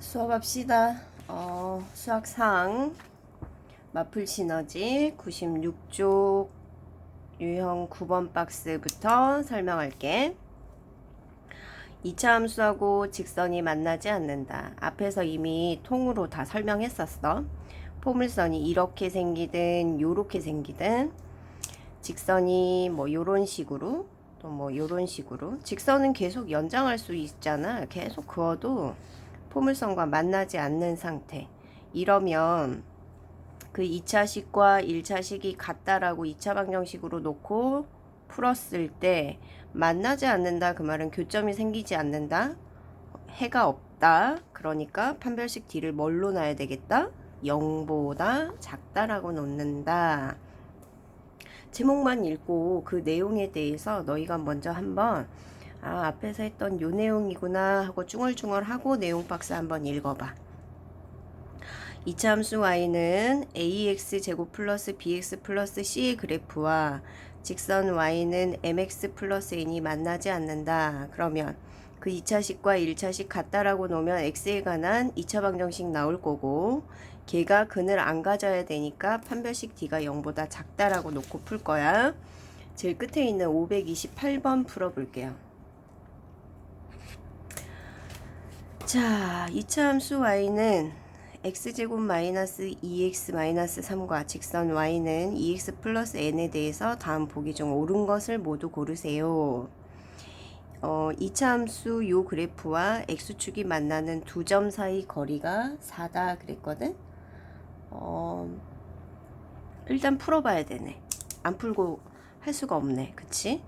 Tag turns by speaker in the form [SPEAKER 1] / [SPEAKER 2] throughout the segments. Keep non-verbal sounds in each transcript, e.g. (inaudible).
[SPEAKER 1] 수업합시다. 어, 수학상 마플 시너지 96쪽 유형 9번 박스부터 설명할게. 2차 함수하고 직선이 만나지 않는다. 앞에서 이미 통으로 다 설명했었어. 포물선이 이렇게 생기든 요렇게 생기든 직선이 뭐 요런 식으로 또 뭐 요런 식으로 직선은 계속 연장할 수 있잖아. 계속 그어도 포물선과 만나지 않는 상태. 이러면 그 2차식과 1차식이 같다라고 2차 방정식으로 놓고 풀었을 때 만나지 않는다. 그 말은 교점이 생기지 않는다. 해가 없다. 그러니까 판별식 D를 뭘로 놔야 되겠다? 0보다 작다라고 놓는다. 제목만 읽고 그 내용에 대해서 너희가 먼저 한번 아 앞에서 했던 요 내용이구나 하고 쭈얼쭈얼하고 내용 박스 한번 읽어봐. 이차 함수 y는 ax 제곱 플러스 bx 플러스 c의 그래프와 직선 y는 mx 플러스 n이 만나지 않는다. 그러면 그 2차식과 1차식 같다라고 놓으면 x에 관한 2차 방정식 나올 거고 걔가 근을 안 가져야 되니까 판별식 d가 0보다 작다라고 놓고 풀 거야. 제일 끝에 있는 528번 풀어볼게요. 자, 2차 함수 y는 x제곱 마이너스 2x 마이너스 3과 직선 y는 2x 플러스 n에 대해서 다음 보기 중 옳은 것을 모두 고르세요. 어, 2차 함수 요 그래프와 x축이 만나는 두 점 사이 거리가 4다 그랬거든? 어, 일단 풀어봐야 되네. 안 풀고 할 수가 없네. 그치?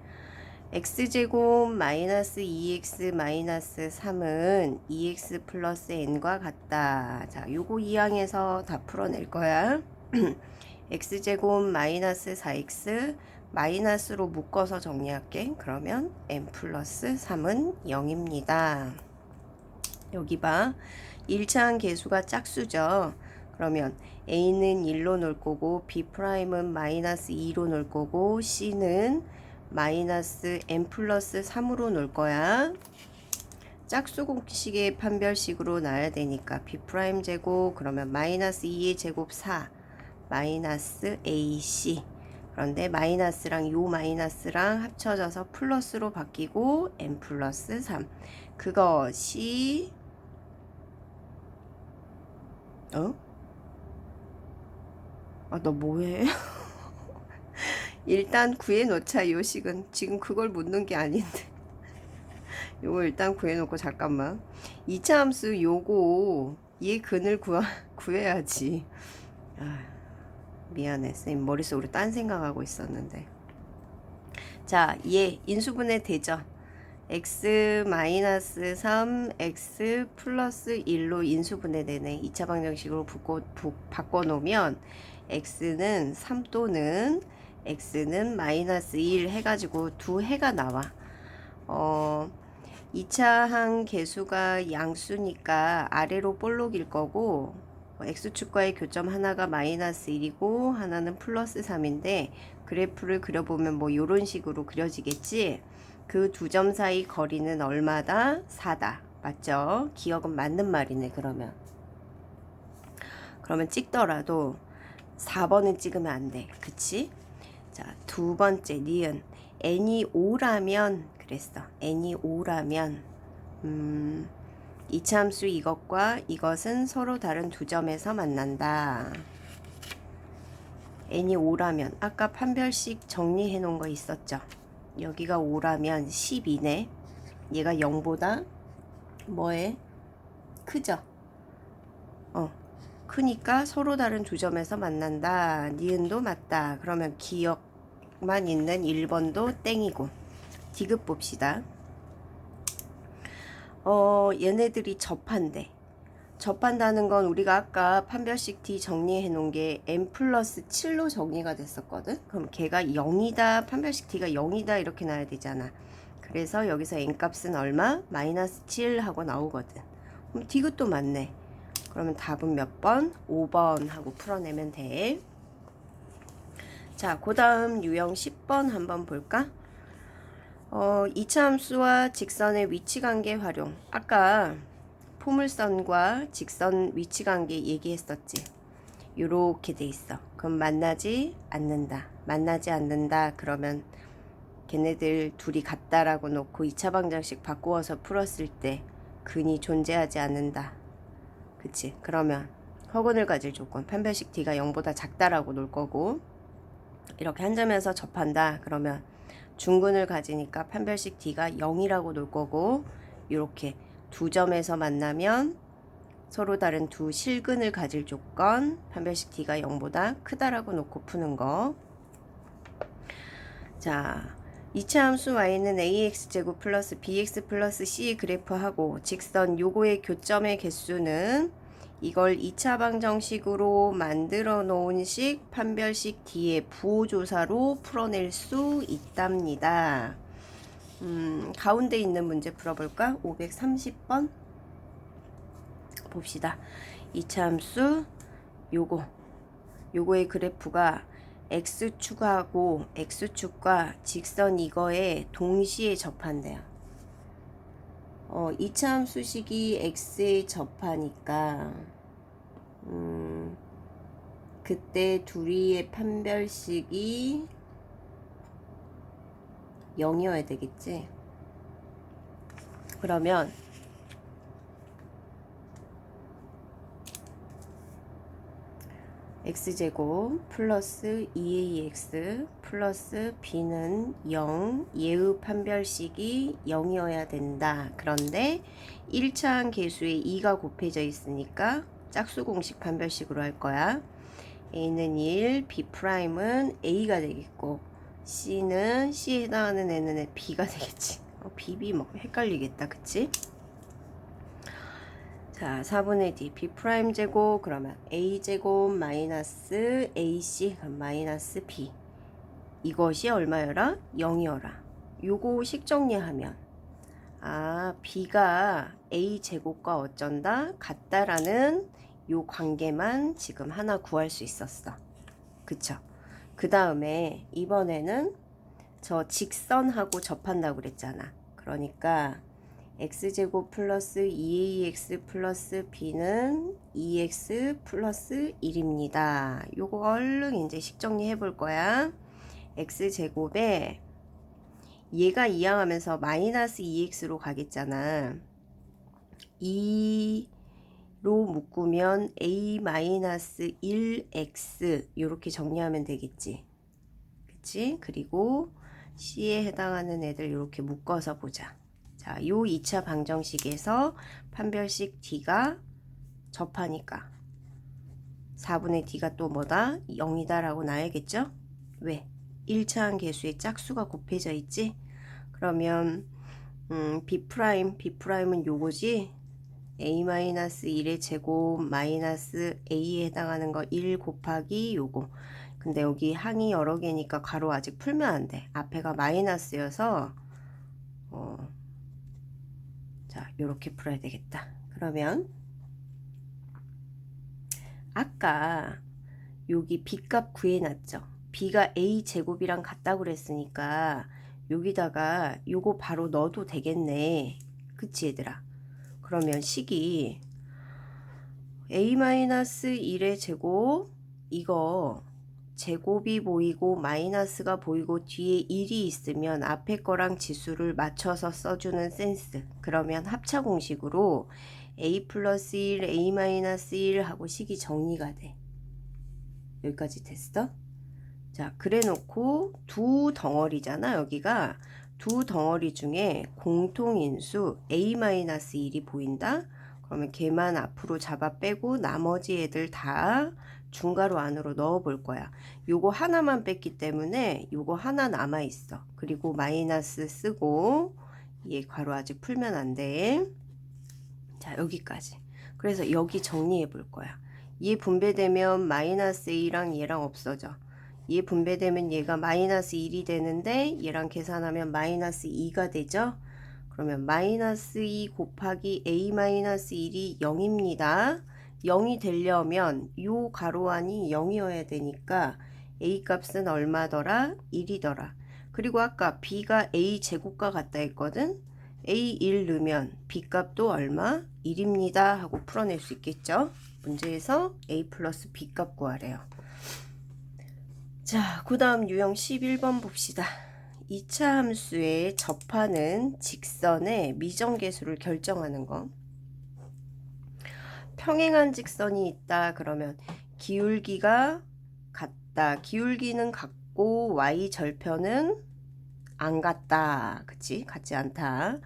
[SPEAKER 1] X제곱 마이너스 2x 마이너스 3은 2x 플러스 n과 같다. 자, 요거 2항에서 다 풀어낼 거야. (clears throat) x제곱 마이너스 4x 마이너스로 묶어서 정리할게. 그러면 n 플러스 3은 0입니다. 여기 봐. 1차항 개수가 짝수죠. 그러면 a는 1로 놓을 거고 b'은 마이너스 2로 놓을 거고 c는 마이너스 n 플러스 3으로 놓을 거야. 짝수 공식의 판별식으로 놔야 되니까 b 프라임 제곱 그러면 마이너스 2의 제곱 4 마이너스 ac 그런데 마이너스랑 요 마이너스랑 합쳐져서 플러스로 바뀌고 n 플러스 3 그것이 어? 아 너 뭐해? (laughs) 일단 구해놓자 요식은. 지금 그걸 묻는 게 아닌데. (laughs) 요거 일단 구해놓고 잠깐만. 2차 함수 요거 얘 근을 구하, 구해야지. 아, 미안해. 쌤 머릿속으로 딴 생각하고 있었는데. 자얘 인수분해 되죠 x 마이너스 3 x 플러스 1로 인수분해 되네. 2차 방정식으로 바꿔, 바꿔 놓으면 x는 3 또는 x는 마이너스 1 해가지고 두 해가 나와. 어, 2차항 개수가 양수니까 아래로 볼록일 거고 x축과의 교점 하나가 마이너스 1이고 하나는 플러스 3인데 그래프를 그려보면 뭐 이런 식으로 그려지겠지. 그 두 점 사이 거리는 얼마다? 4다. 맞죠? 기억은 맞는 말이네 그러면. 그러면 찍더라도 4번은 찍으면 안 돼. 그치? 자, 두 번째 니은 n이 5라면 그랬어. n이 5라면 음, 이참수 이것과 이것은 서로 다른 두 점에서 만난다. n이 5라면 아까 판별식 정리해 놓은 거 있었죠. 여기가 5라면 12네. 얘가 0보다 뭐에 크죠? 어. 크니까 서로 다른 두 점에서 만난다. 니은도 맞다. 그러면 기억만 있는 1번도 땡이고. 디귿 봅시다. 어, 얘네들이 접한대. 접한다는 건 우리가 아까 판별식 D 정리해 놓은 게 n 플러스 7로 정리가 됐었거든. 그럼 걔가 0이다, 판별식 D가 0이다 이렇게 나야 되잖아. 그래서 여기서 n 값은 얼마? 마이너스 7 하고 나오거든. 그럼 디귿도 맞네. 그러면 답은 몇 번? 5번 하고 풀어내면 돼. 자, 그 다음 유형 10번 한번 볼까? 어, 이차 함수와 직선의 위치 관계 활용. 아까 포물선과 직선 위치 관계 얘기했었지. 요렇게 돼 있어. 그럼 만나지 않는다. 만나지 않는다. 그러면 걔네들 둘이 같다라고 놓고 2차 방정식 바꾸어서 풀었을 때 근이 존재하지 않는다. 그치? 그러면 허근을 가질 조건 판별식 D가 0보다 작다라고 놓을 거고 이렇게 한 점에서 접한다. 그러면 중근을 가지니까 판별식 D가 0이라고 놓을 거고 이렇게 두 점에서 만나면 서로 다른 두 실근을 가질 조건 판별식 D가 0보다 크다라고 놓고 푸는 거. 자, 2차 함수 y는 ax제곱 플러스 bx 플러스 c 그래프하고 직선 요거의 교점의 개수는 이걸 2차 방정식으로 만들어 놓은 식 판별식 D의 부호조사로 풀어낼 수 있답니다. 음, 가운데 있는 문제 풀어볼까? 530번 봅시다. 2차 함수 요거 요거의 그래프가 x축하고 x축과 직선 이거에 동시에 접한대요. 어, 2차 함수식이 x에 접하니까 음, 그때 둘이의 판별식이 0이어야 되겠지. 그러면 x제곱 플러스 2ax 플러스 b는 0 예의 판별식이 0이어야 된다. 그런데 1차항 계수에 2가 곱해져 있으니까 짝수 공식 판별식으로 할 거야. a는 1, b'은 a가 되겠고 c는 c에 해당하는 애는 b가 되겠지. 어, bb 뭐 헷갈리겠다. 그치? 자, 4분의 d b 프라임 제곱 그러면 a 제곱 마이너스 ac 마이너스 b 이것이 얼마여라? 0이어라. 요거 식 정리하면 아, b가 a 제곱과 어쩐다 같다라는 요 관계만 지금 하나 구할 수 있었어. 그쵸? 그 다음에 이번에는 저 직선하고 접한다고 그랬잖아. 그러니까 x제곱 플러스 2ax 플러스 b는 2x 플러스 1입니다. 요거 얼른 이제 식 정리 해 볼 거야. x제곱에 얘가 이항하면서 마이너스 2x로 가겠잖아. 2로 묶으면 a 마이너스 1x 이렇게 정리하면 되겠지. 그치? 그리고 c에 해당하는 애들 이렇게 묶어서 보자. 자, 요 2차 방정식에서 판별식 D가 접하니까 4분의 D가 또 뭐다? 0이다 라고 나야겠죠? 왜? 1차항 계수의 짝수가 곱해져 있지? 그러면 음, B 프라임, B 프라임은 요거지? A-1의 제곱 마이너스 A에 해당하는 거 1 곱하기 요거 근데 여기 항이 여러 개니까 가로 아직 풀면 안 돼. 앞에가 마이너스여서 어, 자, 요렇게 풀어야 되겠다. 그러면 아까 여기 b값 구해놨죠. b가 a 제곱이랑 같다고 그랬으니까 여기다가 요거 바로 넣어도 되겠네. 그치 얘들아? 그러면 식이 a-1의 제곱 이거 제곱이 보이고 마이너스가 보이고 뒤에 1이 있으면 앞에 거랑 지수를 맞춰서 써주는 센스. 그러면 합차 공식으로 a 플러스 1, a 마이너스 1 하고 식이 정리가 돼. 여기까지 됐어? 자, 그래 놓고 두 덩어리잖아, 여기가. 두 덩어리 중에 공통인수 a-1이 보인다? 그러면 걔만 앞으로 잡아 빼고 나머지 애들 다 중괄호 안으로 넣어 볼 거야. 요거 하나만 뺐기 때문에 요거 하나 남아 있어. 그리고 마이너스 쓰고 얘 괄호 아직 풀면 안 돼. 자, 여기까지. 그래서 여기 정리해 볼 거야. 얘 분배되면 마이너스 A랑 얘랑 없어져. 얘 분배되면 얘가 마이너스 1이 되는데 얘랑 계산하면 마이너스 2가 되죠. 그러면 마이너스 2 곱하기 A 마이너스 1이 0입니다. 0이 되려면 요 가로안이 0이어야 되니까 a 값은 얼마더라? 1이더라. 그리고 아까 b가 a 제곱과 같다 했거든. A1 넣으면 B값도 얼마? 1입니다 하고 풀어낼 수 있겠죠? 문제에서 A 플러스 B값 구하래요. 자, 그 다음 유형 11번 봅시다. 2차 함수에 접하는 직선의 미정계수를 결정하는 거. 평행한 직선이 있다 그러면 기울기가 같다. 기울기는 같고 y 절편은 안 같다. 그치? 같지 않다.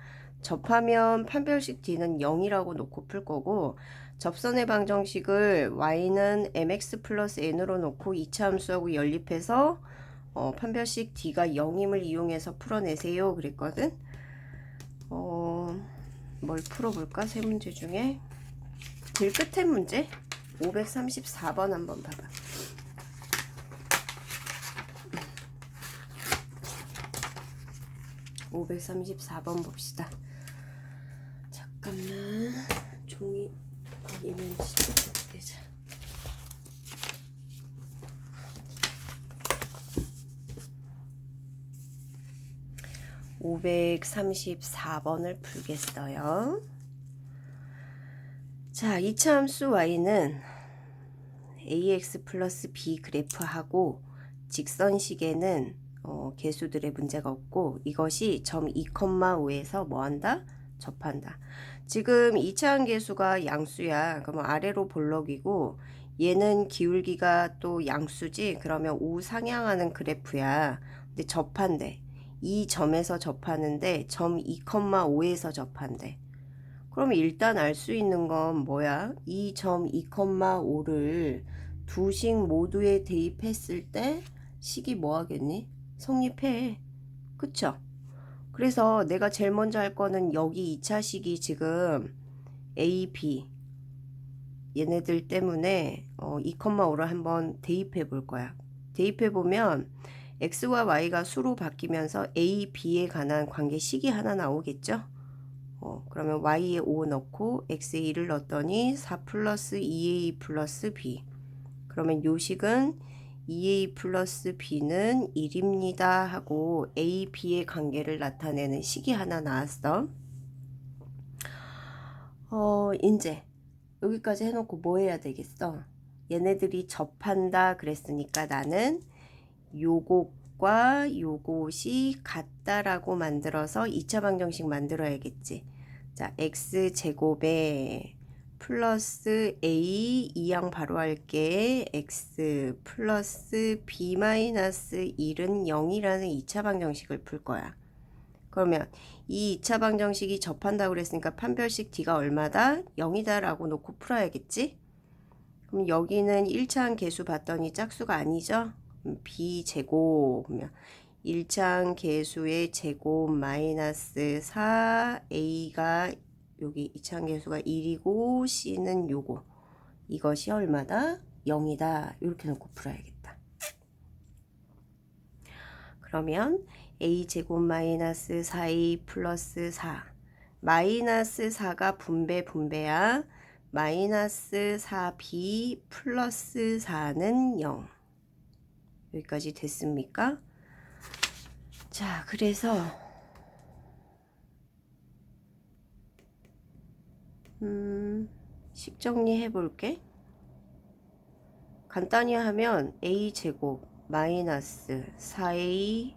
[SPEAKER 1] 접하면 판별식 d는 0이라고 놓고 풀 거고 접선의 방정식을 y는 mx 플러스 n으로 놓고 2차 함수하고 연립해서 어, 판별식 d가 0임을 이용해서 풀어내세요 그랬거든 어, 뭘 풀어볼까 세 문제 중에 제일 끝에 문제 534번 한번 봐봐 534번 봅시다 잠깐만 종이 이면 진짜 되자. 534번을 풀겠어요. 자, 2차 함수 y는 ax 플러스 b 그래프하고 직선식에는 어, 개수들의 문제가 없고 이것이 점 2,5에서 뭐한다? 접한다. 지금 2차항 계수가 양수야. 그러면 아래로 볼록이고 얘는 기울기가 또 양수지. 그러면 우상향하는 그래프야. 근데 접한대. 이 점에서 접하는데 점 2,5에서 접한대. 그럼 일단 알 수 있는 건 뭐야? 이점 2,5를 두 식 모두에 대입했을 때 식이 뭐 하겠니? 성립해. 그쵸? 그래서 내가 제일 먼저 할 거는 여기 2차식이 지금 A, B 얘네들 때문에 어, 2,5를 한번 대입해 볼 거야. 대입해 보면 x와 y가 수로 바뀌면서 a, b에 관한 관계식이 하나 나오겠죠? 어, 그러면 y에 5 넣고 x에 1을 넣었더니 4 플러스 2a 플러스 b 그러면 요 식은 2a 플러스 b는 1입니다 하고 a, b의 관계를 나타내는 식이 하나 나왔어. 어, 이제 여기까지 해놓고 뭐 해야 되겠어? 얘네들이 접한다 그랬으니까 나는 요 것과 요것이 같다라고 만들어서 2차 방정식 만들어야겠지. 자, x제곱에 플러스 a 이항 바로 할게 x 플러스 b 마이너스 1은 0이라는 2차 방정식을 풀 거야. 그러면 이 2차 방정식이 접한다고 그랬으니까 판별식 d가 얼마다? 0이다 라고 놓고 풀어야겠지? 그럼 여기는 1차항 개수 봤더니 짝수가 아니죠? B 제곱 그러면 1차항 개수의 제곱 마이너스 4 a가 여기 2차항 개수가 1이고 c는 요거. 이것이 얼마다? 0이다. 이렇게 놓고 풀어야겠다. 그러면 a 제곱 마이너스 4a 플러스 4 마이너스 4가 분배 분배야. 마이너스 4b 플러스 4는 0 여기까지 됐습니까? 자, 그래서 음, 식 정리해 볼게. 간단히 하면 a 제곱 마이너스 4a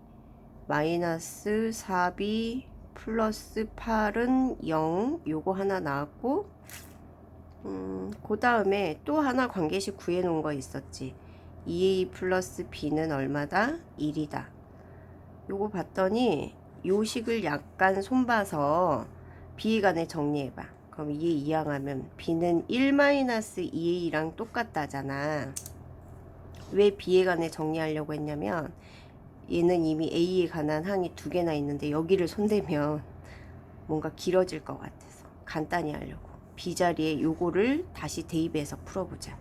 [SPEAKER 1] 마이너스 4b 플러스 8은 0 요거 하나 나왔고 음, 그 다음에 또 하나 관계식 구해 놓은 거 있었지 2a 플러스 b는 얼마다? 1이다. 요거 봤더니 요 식을 약간 손봐서 관해 정리해봐. 그럼 2에 이항하면 b는 1-2a랑 똑같다잖아. 왜 b에 관해 정리하려고 했냐면 얘는 이미 a에 관한 항이 두 개나 있는데 여기를 손대면 뭔가 길어질 것 같아서 간단히 하려고. B 자리에 요거를 다시 대입해서 풀어보자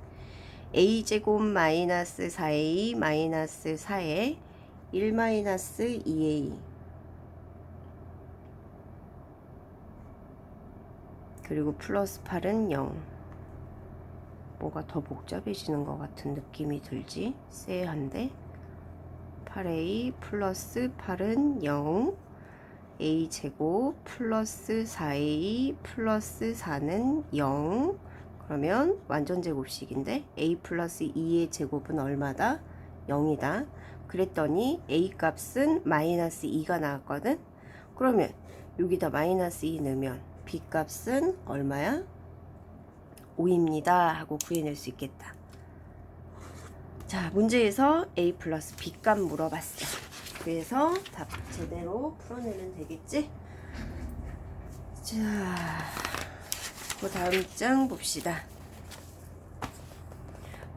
[SPEAKER 1] a제곱 마이너스 4a 마이너스 4에 1 마이너스 2a 그리고 플러스 8은 0 뭐가 더 복잡해지는 것 같은 느낌이 들지? 쎄한데? 8a 플러스 8은 0 a 제곱 플러스 4a 플러스 4는 0 그러면 완전 제곱식인데 a 플러스 2의 제곱은 얼마다? 0이다. 그랬더니 a 값은 마이너스 2가 나왔거든. 그러면 여기다 마이너스 2 넣으면 b 값은 얼마야? 5입니다 하고 구해낼 수 있겠다. 자 문제에서 a 플러스 b 값 물어봤어. 그래서 답 제대로 풀어내면 되겠지? 자, 그 다음 장 봅시다.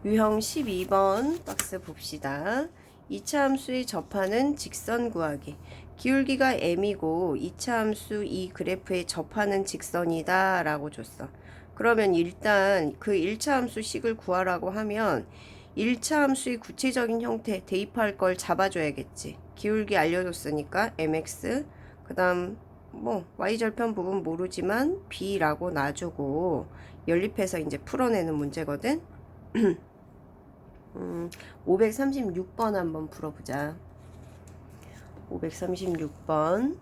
[SPEAKER 1] 유형 12번 박스 봅시다. 2차 함수에 접하는 직선 구하기. 기울기가 m이고 2차 함수 이 그래프에 접하는 직선이다 라고 줬어. 그러면 일단 그 1차 함수 식을 구하라고 하면 1차 함수의 구체적인 형태 대입할 걸 잡아줘야겠지. 기울기 알려줬으니까 mx 그 다음 뭐 y절편 부분 모르지만 b라고 놔주고 연립해서 이제 풀어내는 문제거든. (clears throat) 음, 536번 한번 풀어보자. 536번.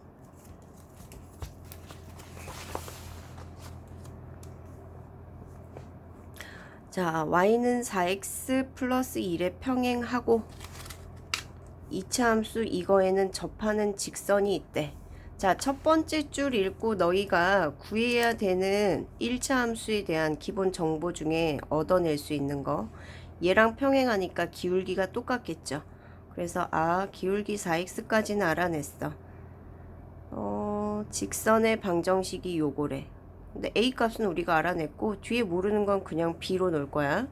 [SPEAKER 1] 자, y는 4x 플러스 1에 평행하고 2차 함수 이거에는 접하는 직선이 있대. 자, 첫 번째 줄 읽고 너희가 구해야 되는 1차 함수에 대한 기본 정보 중에 얻어낼 수 있는 거. 얘랑 평행하니까 기울기가 똑같겠죠. 그래서 아, 기울기 4x까지는 알아냈어. 어, 직선의 방정식이 요거래. 근데 a 값은 우리가 알아냈고 뒤에 모르는 건 그냥 b로 놓을 거야.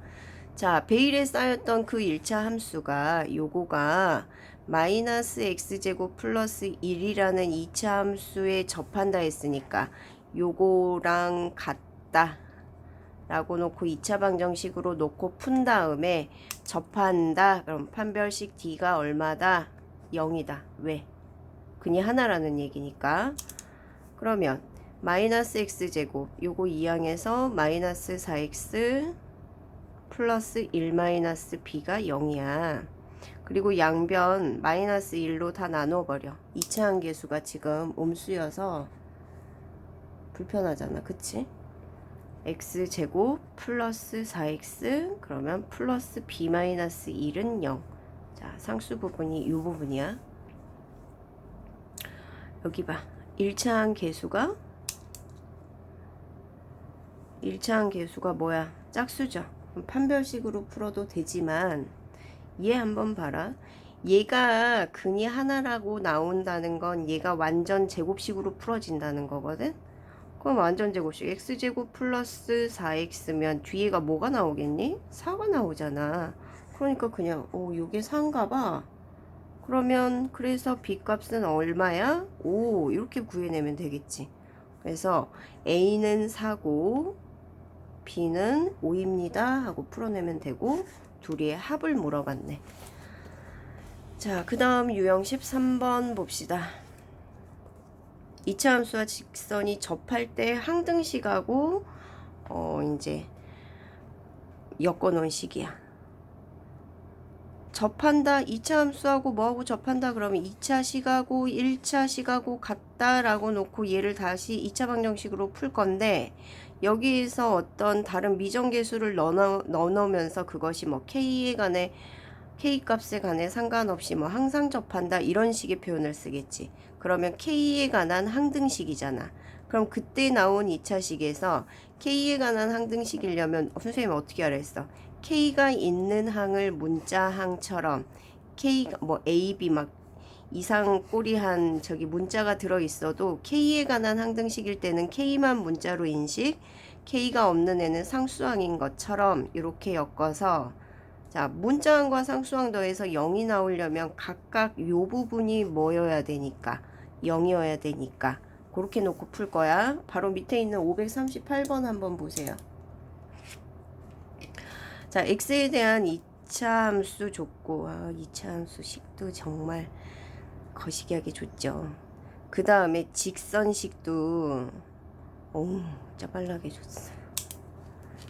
[SPEAKER 1] 자, 베일에 쌓였던 그 1차 함수가 요거가 마이너스 x제곱 플러스 1이라는 2차 함수에 접한다 했으니까 요거랑 같다 라고 놓고 2차 방정식으로 놓고 푼 다음에 접한다. 그럼 판별식 d가 얼마다? 0이다. 왜? 그냥 하나라는 얘기니까. 그러면 마이너스 x제곱 요거 2항에서 마이너스 4x 플러스 1 마이너스 b가 0이야. 그리고 양변 마이너스 1로 다 나눠버려. 2차 한계수가 지금 옴수여서 불편하잖아. 그치? x제곱 플러스 4x 그러면 플러스 b 마이너스 1은 0. 자, 상수 부분이 이 부분이야. 여기 봐. 1차항 계수가 1차항 계수가 뭐야? 짝수죠. 판별식으로 풀어도 되지만 얘 한번 봐라. 얘가 근이 하나라고 나온다는 건 얘가 완전 제곱식으로 풀어진다는 거거든. 그럼 완전 제곱식 x제곱 플러스 4x면 뒤에가 뭐가 나오겠니? 4가 나오잖아. 그러니까 그냥 오 요게 4인가 봐. 그러면 그래서 b 값은 얼마야? 5 이렇게 구해내면 되겠지. 그래서 a는 4고 b는 5입니다 하고 풀어내면 되고 둘이의 합을 물어봤네. 자, 그 다음 유형 13번 봅시다. 2차 함수와 직선이 접할 때 항등식하고 어 이제 엮어놓은 식이야. 접한다 2차 함수하고 뭐하고 접한다 그러면 2차 식하고 1차 식하고 같다라고 놓고 얘를 다시 2차 방정식으로 풀 건데 여기에서 어떤 다른 미정계수를 넣어, 넣으면서 그것이 뭐 K에 관해 K 값에 관해 상관없이 뭐 항상 접한다 이런 식의 표현을 쓰겠지. 그러면 K에 관한 항등식이잖아. 그럼 그때 나온 2차식에서 K에 관한 항등식이려면 선생님 어떻게 알았어? K가 있는 항을 문자항처럼 K 뭐 A, B 막 이상 꼬리한 저기 문자가 들어 있어도 K에 관한 항등식일 때는 K만 문자로 인식, K가 없는 애는 상수항인 것처럼 이렇게 엮어서 자 문자항과 상수항 더해서 0이 나오려면 각각 요 부분이 뭐여야 되니까 0이어야 되니까 그렇게 놓고 풀 거야. 바로 밑에 있는 538번 한번 보세요. 자, x에 대한 2차 함수 줬고, 아, 2차 함수 식도 정말 거시기하게 줬죠. 그 다음에 직선식도, 오, 짜발나게 줬어요.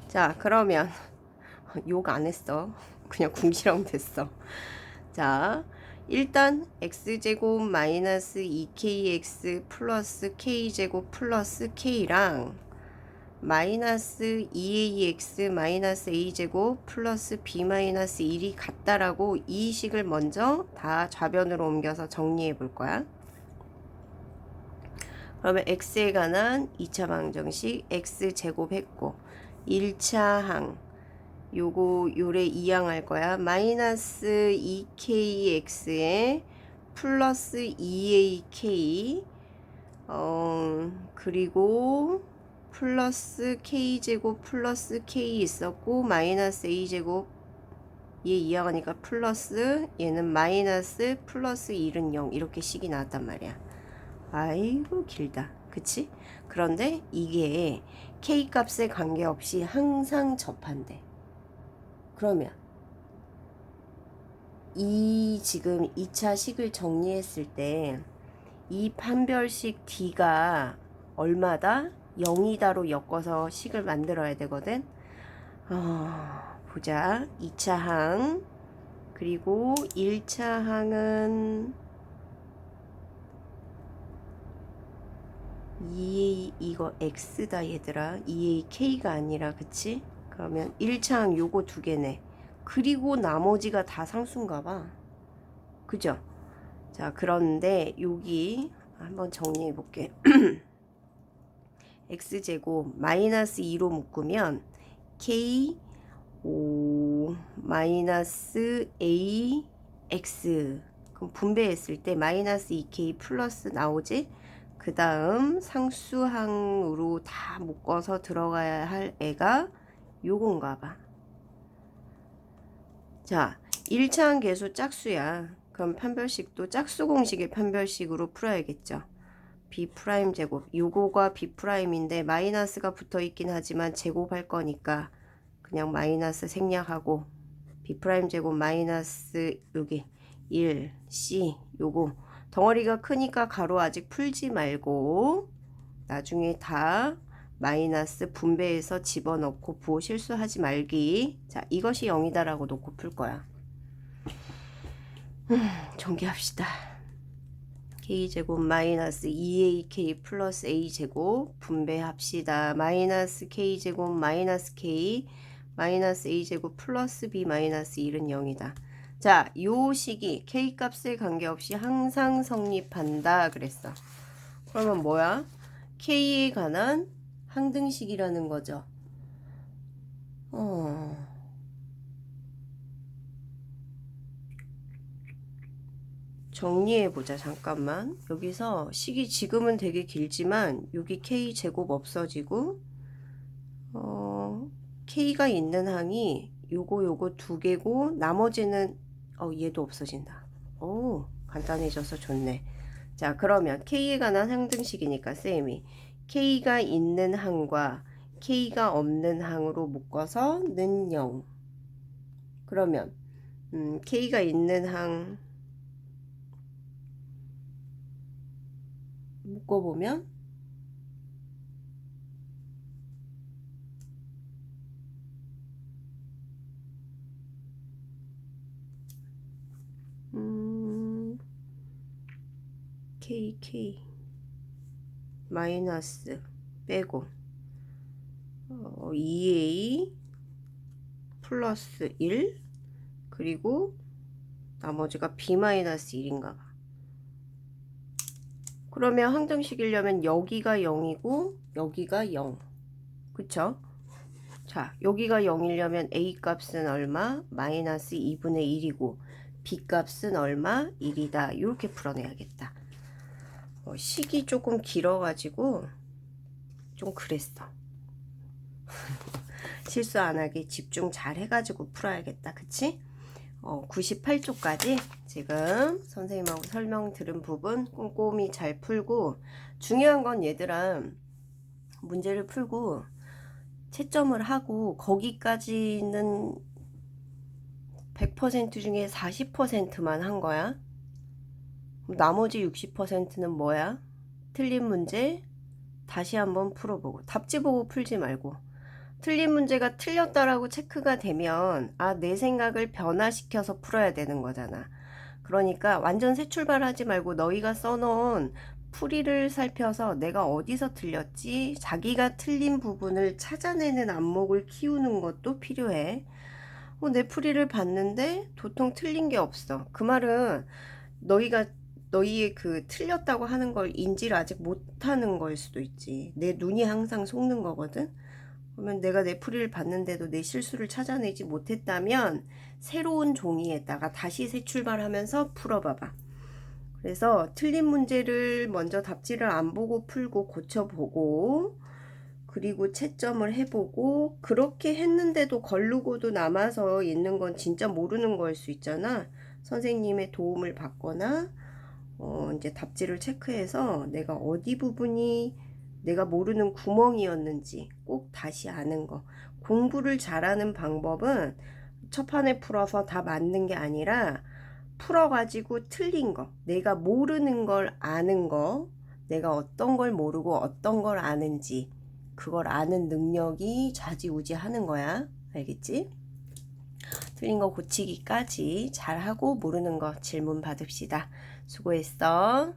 [SPEAKER 1] 자, 그러면, (laughs) 욕 안 했어. 그냥 궁시렁 됐어. 자, 일단 x제곱 마이너스 2kx 플러스 k제곱 플러스 k랑 마이너스 2ax 마이너스 a제곱 플러스 b 마이너스 1이 같다라고 이 식을 먼저 다 좌변으로 옮겨서 정리해 볼 거야. 그러면 x에 관한 2차 방정식 x제곱 했고 1차 항 요거 요래 2항 할 거야. 마이너스 2kx에 플러스 2ak 어 그리고 플러스 k제곱 플러스 k 있었고 마이너스 a제곱 얘 이하가니까 플러스 얘는 마이너스 플러스 1은 0 이렇게 식이 나왔단 말이야 아이고 길다 그치? 그런데 이게 k 값에 관계없이 항상 접한대 그러면 이 지금 2차 식을 정리했을 때 이 판별식 d가 얼마다? 0이다로 엮어서 식을 만들어야 되거든. 어, 보자. 2차 항. 그리고 1차 항은 2A 이거 X다 얘들아. 2AK가 아니라 그치? 그러면 1차 항 요거 두 개네. 그리고 나머지가 다 상수인가 봐. 그죠? 자, 그런데 여기 한번 정리해 볼게. (clears throat) x제곱 마이너스 2로 묶으면 k 오 마이너스 a x. 그럼 분배했을 때 마이너스 2k 플러스 나오지? 그 다음 상수항으로 다 묶어서 들어가야 할 애가 요건가 봐 자 1차항 계수 짝수야. 그럼 판별식도 짝수 공식의 판별식으로 풀어야겠죠 b 프라임 제곱. 요거가 b 프라임인데 마이너스가 붙어 있긴 하지만 제곱할 거니까 그냥 마이너스 생략하고 b 프라임 제곱 마이너스 여기 1 c 요거. 덩어리가 크니까 가로 아직 풀지 말고 나중에 다 마이너스 분배해서 집어넣고 부호 실수하지 말기. 자 이것이 0이다라고 놓고 풀 거야. 음, 정리합시다 k제곱 마이너스 2ak 플러스 a제곱 분배합시다. 마이너스 k제곱 마이너스 k 마이너스 a제곱 플러스 b 마이너스 1은 0이다. 자, 요 식이 k 값에 관계없이 항상 성립한다 그랬어. 그러면 뭐야? k에 관한 항등식이라는 거죠. 어... 정리해 보자 잠깐만. 여기서 식이 지금은 되게 길지만 여기 k 제곱 없어지고 어, k가 있는 항이 요거 요거 두 개고 나머지는 어 얘도 없어진다. 오 간단해져서 좋네. 자 그러면 k에 관한 항등식이니까 쌤이 k가 있는 항과 k가 없는 항으로 묶어서 는0 그러면 음, k가 있는 항 묶어보면 음, KK 마이너스 빼고 어, 2A 플러스 1 그리고 나머지가 B 마이너스 1인가 봐. 그러면 항등식이려면 여기가 0이고 여기가 0 그쵸? 자 여기가 0이려면 A 값은 얼마? 마이너스 2분의 1이고 B 값은 얼마? 1이다 이렇게 풀어내야겠다 어, 식이 조금 길어가지고 좀 그랬어 (laughs) 실수 안 하게 집중 잘 해가지고 풀어야겠다 그치? 어, 98쪽까지 지금 선생님하고 설명 들은 부분 꼼꼼히 잘 풀고 중요한 건 얘들아 문제를 풀고 채점을 하고 거기까지는 100% 중에 40%만 한 거야. 나머지 60%는 뭐야? 틀린 문제 다시 한번 풀어보고 답지 보고 풀지 말고 틀린 문제가 틀렸다라고 체크가 되면 아 내 생각을 변화시켜서 풀어야 되는 거잖아. 그러니까 완전 새 출발하지 말고 너희가 써놓은 풀이를 살펴서 내가 어디서 틀렸지? 자기가 틀린 부분을 찾아내는 안목을 키우는 것도 필요해. 어, 내 풀이를 봤는데 도통 틀린 게 없어. 그 말은 너희가 너희의 그 틀렸다고 하는 걸 인지를 아직 못하는 걸 수도 있지. 내 눈이 항상 속는 거거든. 그러면 내가 내 풀이를 봤는데도 내 실수를 찾아내지 못했다면 새로운 종이에다가 다시 새 출발하면서 풀어봐봐. 그래서 틀린 문제를 먼저 답지를 안 보고 풀고 고쳐보고 그리고 채점을 해보고 그렇게 했는데도 걸르고도 남아서 있는 건 진짜 모르는 거일 수 있잖아. 선생님의 도움을 받거나 어, 이제 답지를 체크해서 내가 어디 부분이 내가 모르는 구멍이었는지 꼭 다시 아는 거. 공부를 잘하는 방법은 첫 판에 풀어서 다 맞는 게 아니라 풀어가지고 틀린 거, 내가 모르는 걸 아는 거, 내가 어떤 걸 모르고 어떤 걸 아는지, 그걸 아는 능력이 좌지우지 하는 거야. 알겠지? 틀린 거 고치기까지 잘하고 모르는 거 질문 받읍시다. 수고했어.